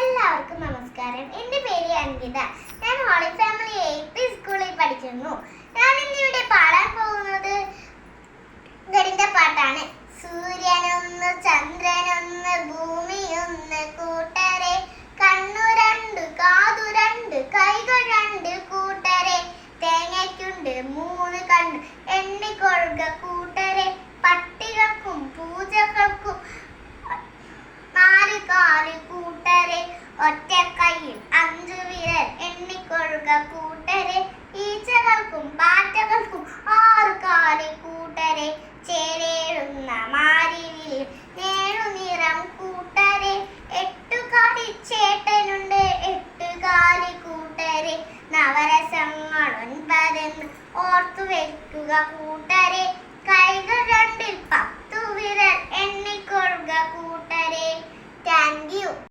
എല്ലാവർക്കും നമസ്കാരം. എന്റെ പേര് അൻകിത. ഞാൻ ഹോളി ഫാമിലി എയ്ത്ത് സ്കൂളിൽ പഠിക്കുന്നു. ഞാൻ ഇന്നിവിടെ പാടാൻ പോകുന്നത് ഗണിത പാട്ടാണ്. സൂര്യനൊന്ന് ചന്ദ്രനൊന്ന് ഭൂമിയൊന്ന് കൂട്ടരെ. കണ്ണു രണ്ട് കാതു രണ്ട് കൈകൾ രണ്ട് കൂട്ടരെ. തേങ്ങയ്ക്കുണ്ട് മൂന്ന് കണ്ണ്. എണ്ണിക്കൊഴുക കൂട്ടരെ കൂട്ടരെ ഒറ്റ കൈയിൽ അഞ്ചു വിരൽ എണ്ണിക്കൊഴുക കൂട്ടരെ ഈച്ചകൾക്കും പാറ്റകൾക്കും ആറ് കൂട്ടരെ ചേരേഴുന്ന മാരിവിൽ നേഴുനിറം കൂട്ടരെ. എട്ടു ചേട്ടനുണ്ട് എട്ടു കൂട്ടരെ. നവരസങ്ങൾ ഒൻപതെന്ന് ഓർത്തു വെക്കുക കൂട്ടരെ.